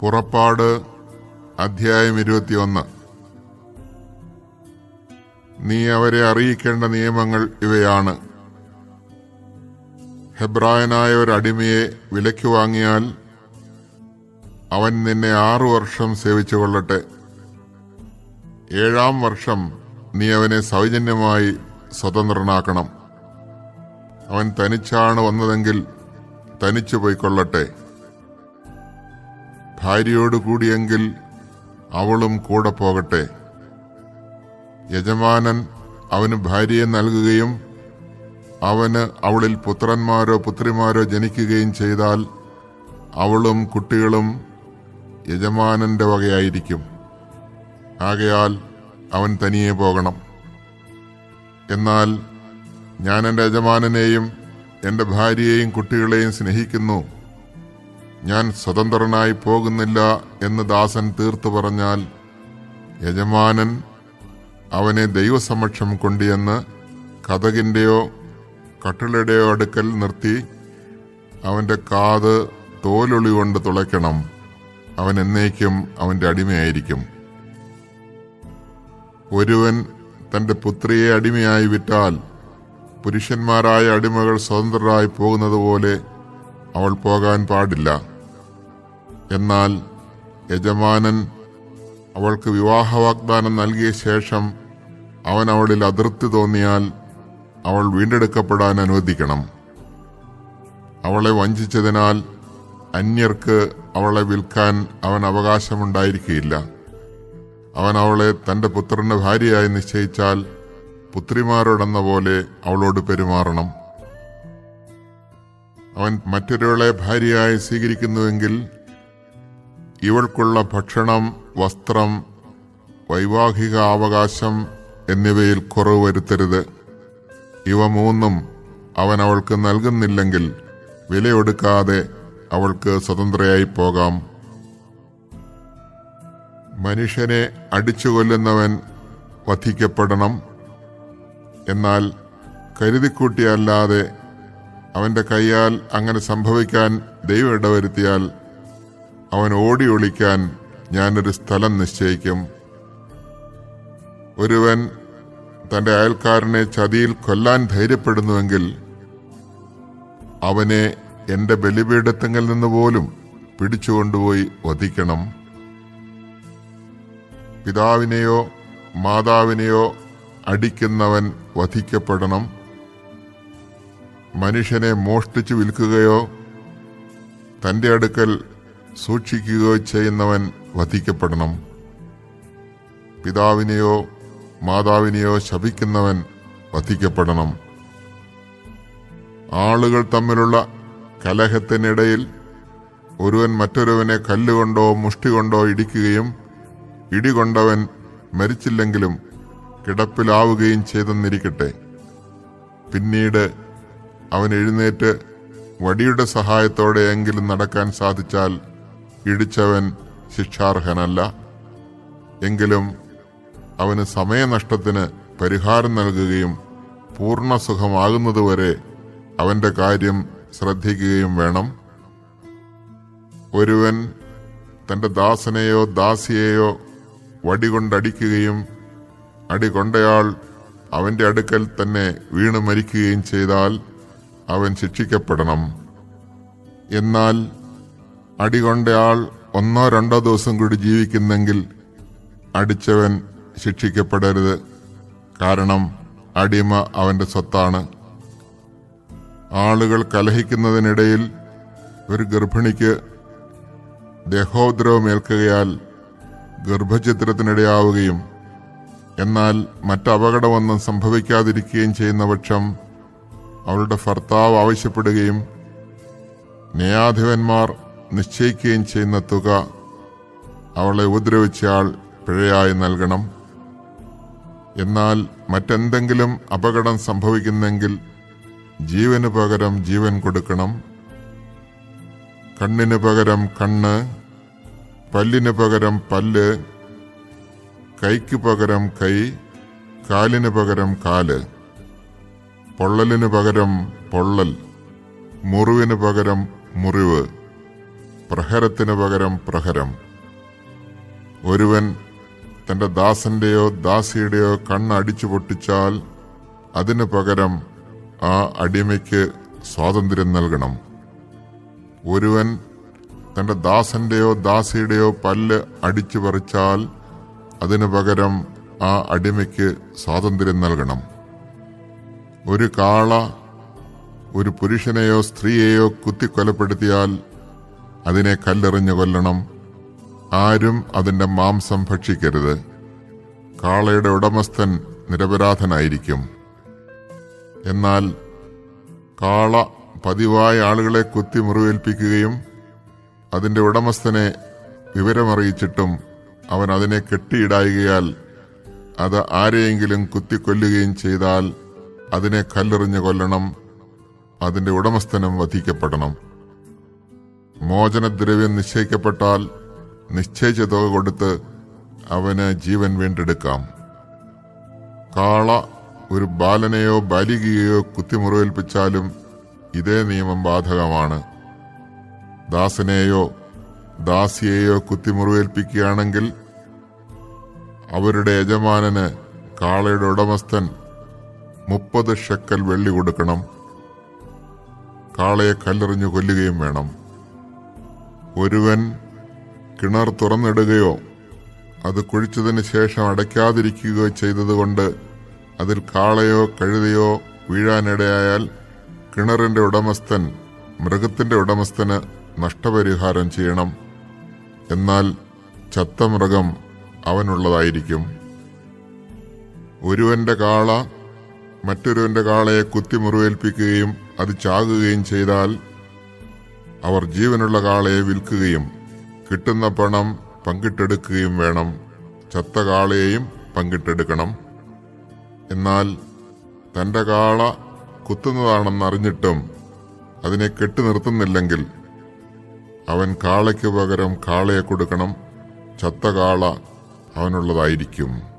പുറപ്പാട് അധ്യായം ഇരുപത്തിയൊന്ന്. നീ അവരെ അറിയിക്കേണ്ട നിയമങ്ങൾ ഇവയാണ്. ഹെബ്രായനായ ഒരു അടിമയെ വിലയ്ക്ക് വാങ്ങിയാൽ അവൻ നിന്നെ ആറു വർഷം സേവിച്ചു കൊള്ളട്ടെ. ഏഴാം വർഷം നീ അവനെ സൗജന്യമായി സ്വതന്ത്രനാക്കണം. അവൻ തനിച്ചാണ് വന്നതെങ്കിൽ തനിച്ചു പോയിക്കൊള്ളട്ടെ. ഭാര്യയോട് കൂടിയെങ്കിൽ അവളും കൂടെ പോകട്ടെ. യജമാനൻ അവന് ഭാര്യയെ നൽകുകയും അവന് അവളിൽ പുത്രന്മാരോ പുത്രിമാരോ ജനിക്കുകയും ചെയ്താൽ അവളും കുട്ടികളും യജമാനന്റെ വകയായിരിക്കും. ആകയാൽ അവൻ തനിയെ പോകണം. എന്നാൽ ഞാൻ എന്റെ യജമാനനെയും എന്റെ ഭാര്യയെയും കുട്ടികളെയും സ്നേഹിക്കുന്നു. ഞാൻ സ്വതന്ത്രനായി പോകുന്നില്ല എന്ന് ദാസൻ തീർത്തു പറഞ്ഞാൽ യജമാനൻ അവനെ ദൈവസമക്ഷം കൊണ്ടുവന്ന് കഥകിന്റെയോ കട്ടിളയുടെയോ അടുക്കൽ നിർത്തി അവന്റെ കാത് തോലൊളി കൊണ്ട് തുളയ്ക്കണം. അവൻ എന്നേക്കും അവന്റെ അടിമയായിരിക്കും. ഒരുവൻ തന്റെ പുത്രിയെ അടിമയായി വിറ്റാൽ പുരുഷന്മാരായ അടിമകൾ സ്വതന്ത്രരായി പോകുന്നത് പോലെ അവൾ പോകാൻ പാടില്ല. എന്നാൽ യജമാനൻ അവൾക്ക് വിവാഹ വാഗ്ദാനം നൽകിയ ശേഷം അവൻ അവളിൽ അതിർത്തി തോന്നിയാൽ അവൾ വീണ്ടെടുക്കപ്പെടാൻ അനുവദിക്കണം. അവളെ വഞ്ചിച്ചതിനാൽ അന്യർക്ക് അവളെ വിൽക്കാൻ അവൻ അവകാശമുണ്ടായിരിക്കുകയില്ല അവൻ അവളെ തന്റെ പുത്രന്റെ ഭാര്യയായി നിശ്ചയിച്ചാൽ പുത്രിമാരോടെന്ന പോലെ അവളോട് പെരുമാറണം. അവൻ മറ്റൊരാളെ ഭാര്യയായി സ്വീകരിക്കുന്നുവെങ്കിൽ ഇവൾക്കുള്ള ഭക്ഷണം വസ്ത്രം വൈവാഹിക അവകാശം എന്നിവയിൽ കുറവ് വരുത്തരുത്. ഇവ മൂന്നും അവൻ അവൾക്ക് നൽകുന്നില്ലെങ്കിൽ വിലയൊടുക്കാതെ അവൾക്ക് സ്വതന്ത്രയായി പോകാം. മനുഷ്യനെ അടിച്ചു കൊല്ലുന്നവൻ വധിക്കപ്പെടണം. എന്നാൽ കരുതിക്കൂട്ടിയല്ലാതെ അവന്റെ കൈയാൽ അങ്ങനെ സംഭവിക്കാൻ ദൈവം ഇടവരുത്തിയാൽ അവൻ ഓടി ഒളിക്കാൻ ഞാനൊരു സ്ഥലം നിശ്ചയിക്കും. ഒരുവൻ തന്റെ അയൽക്കാരനെ ചതിയിൽ കൊല്ലാൻ ധൈര്യപ്പെടുന്നുവെങ്കിൽ അവനെ എന്റെ ബലിപീഠത്തിങ്കിൽ നിന്ന് പോലും പിടിച്ചുകൊണ്ടുപോയി വധിക്കണം. പിതാവിനെയോ മാതാവിനെയോ അടിക്കുന്നവൻ വധിക്കപ്പെടണം. മനുഷ്യനെ മോഷ്ടിച്ചു വിൽക്കുകയോ തന്റെ അടുക്കൽ സൂക്ഷിക്കുകയോ ചെയ്യുന്നവൻ വധിക്കപ്പെടണം. പിതാവിനെയോ മാതാവിനെയോ ശപിക്കുന്നവൻ വധിക്കപ്പെടണം. ആളുകൾ തമ്മിലുള്ള കലഹത്തിനിടയിൽ ഒരുവൻ മറ്റൊരുവനെ കല്ലുകൊണ്ടോ മുഷ്ടി കൊണ്ടോ ഇടിക്കുകയും ഇടികൊണ്ടവൻ മരിച്ചില്ലെങ്കിലും കിടപ്പിലാവുകയും ചെയ്തെന്നിരിക്കട്ടെ. പിന്നീട് അവൻ എഴുന്നേറ്റ് വടിയുടെ സഹായത്തോടെ എങ്കിലും നടക്കാൻ സാധിച്ചാൽ ഇടിച്ചവൻ ശിക്ഷാർഹനല്ല. എങ്കിലും അവന് സമയനഷ്ടത്തിന് പരിഹാരം നൽകുകയും പൂർണ സുഖമാകുന്നതുവരെ അവന്റെ കാര്യം ശ്രദ്ധിക്കുകയും വേണം. ഒരുവൻ തന്റെ ദാസനെയോ ദാസിയെയോ വടി വടികൊണ്ടടിക്കുകയും അടികൊണ്ടയാൾ അവന്റെ അടുക്കൽ തന്നെ വീണു മരിക്കുകയും ചെയ്താൽ അവൻ ശിക്ഷിക്കപ്പെടണം. എന്നാൽ അടികൊണ്ടയാൾ ഒന്നോ രണ്ടോ ദിവസം കൂടി ജീവിക്കുന്നെങ്കിൽ അടിച്ചവൻ ശിക്ഷിക്കപ്പെടരുത്. കാരണം അടിമ അവന്റെ സ്വത്താണ്. ആളുകൾ കലഹിക്കുന്നതിനിടയിൽ ഒരു ഗർഭിണിക്ക് ദേഹോദ്രവമേൽക്കുകയാൽ ഗർഭചിത്രത്തിനിടയാവുകയും എന്നാൽ മറ്റപകടമൊന്നും സംഭവിക്കാതിരിക്കുകയും ചെയ്യുന്ന പക്ഷം അവളുടെ ഭർത്താവ് ആവശ്യപ്പെടുകയും ന്യായാധിപന്മാർ നിശ്ചയിക്കുകയും ചെയ്യുന്ന തുക അവളെ ഉപദ്രവിച്ചയാൾ പിഴയായി നൽകണം. എന്നാൽ മറ്റെന്തെങ്കിലും അപകടം സംഭവിക്കുന്നെങ്കിൽ ജീവന് പകരം ജീവൻ കൊടുക്കണം. കണ്ണിന് പകരം കണ്ണ് പല്ലിന് പകരം പല്ല് കൈക്ക് പകരം കൈ കാലിന് പകരം കാൽ. പൊള്ളലിന് പകരം പൊള്ളൽ മുറിവിന് പകരം മുറിവ് പ്രഹരത്തിന് പകരം പ്രഹരം. ഒരുവൻ തന്റെ ദാസന്റെയോ ദാസിയുടെയോ കണ്ണ് അടിച്ചു പൊട്ടിച്ചാൽ അതിനു പകരം ആ അടിമയ്ക്ക് സ്വാതന്ത്ര്യം നൽകണം. ഒരുവൻ തന്റെ ദാസന്റെയോ ദാസിയുടെയോ പല്ല് അടിച്ചു പറിച്ചാൽ അതിനു പകരം ആ അടിമയ്ക്ക് സ്വാതന്ത്ര്യം നൽകണം. ഒരു കാള ഒരു പുരുഷനെയോ സ്ത്രീയെയോ കുത്തിക്കൊലപ്പെടുത്തിയാൽ അതിനെ കല്ലെറിഞ്ഞു കൊല്ലണം. ആരും അതിന്റെ മാംസം ഭക്ഷിക്കരുത്. കാളയുടെ ഉടമസ്ഥൻ നിരപരാധനായിരിക്കും. എന്നാൽ കാള പതിവായി ആളുകളെ കുത്തി മുറിവേൽപ്പിക്കുകയും അതിന്റെ ഉടമസ്ഥനെ വിവരമറിയിച്ചിട്ടും അവൻ അതിനെ കെട്ടിയിടായികയാൽ അത് ആരെയെങ്കിലും കുത്തിക്കൊല്ലുകയും ചെയ്താൽ അതിനെ കല്ലെറിഞ്ഞു കൊല്ലണം അതിന്റെ ഉടമസ്ഥനും വധിക്കപ്പെടണം. മോചനദ്രവ്യം നിശ്ചയിക്കപ്പെട്ടാൽ നിശ്ചയിച്ച തുക കൊടുത്ത് അവന് ജീവൻ വീണ്ടെടുക്കാം. കാള ഒരു ബാലനെയോ ബാലികയെയോ കുത്തിമുറിവേൽപ്പിച്ചാലും ഇതേ നിയമം ബാധകമാണ്. ദാസനെയോ ദാസിയെയോ കുത്തിമുറിവേൽപ്പിക്കുകയാണെങ്കിൽ അവരുടെ യജമാനന് കാളയുടെ ഉടമസ്ഥൻ മുപ്പത് ഷെക്കൽ വെള്ളി കൊടുക്കണം. കാളയെ കല്ലെറിഞ്ഞു കൊല്ലുകയും വേണം. ഒരുവൻ കിണർ തുറന്നിടുകയോ അത് കുഴിച്ചതിന് ശേഷം അടയ്ക്കാതിരിക്കുകയോ ചെയ്തതുകൊണ്ട് അതിൽ കാളയോ കഴുതയോ വീഴാനിടയായാൽ കിണറിന്റെ ഉടമസ്ഥൻ മൃഗത്തിന്റെ ഉടമസ്ഥന് നഷ്ടപരിഹാരം ചെയ്യണം. എന്നാൽ ചത്ത മൃഗം അവനുള്ളതായിരിക്കും. ഒരുവന്റെ കാള മറ്റൊരുവന്റെ കാളയെ കുത്തി മുറിവേൽപ്പിക്കുകയും അത് ചാകുകയും ചെയ്താൽ അവർ ജീവനുള്ള കാളയെ വിൽക്കുകയും കിട്ടുന്ന പണം പങ്കിട്ടെടുക്കുകയും വേണം. ചത്ത കാളയെയും പങ്കിട്ടെടുക്കണം. എന്നാൽ തന്റെ കാള കുത്തുന്നതാണെന്നറിഞ്ഞിട്ടും അതിനെ കെട്ടി നിർത്തുന്നില്ലെങ്കിൽ അവൻ കാളയ്ക്ക് പകരം കാളയെ കൊടുക്കണം. ചത്ത കാള അവനുള്ളതായിരിക്കും.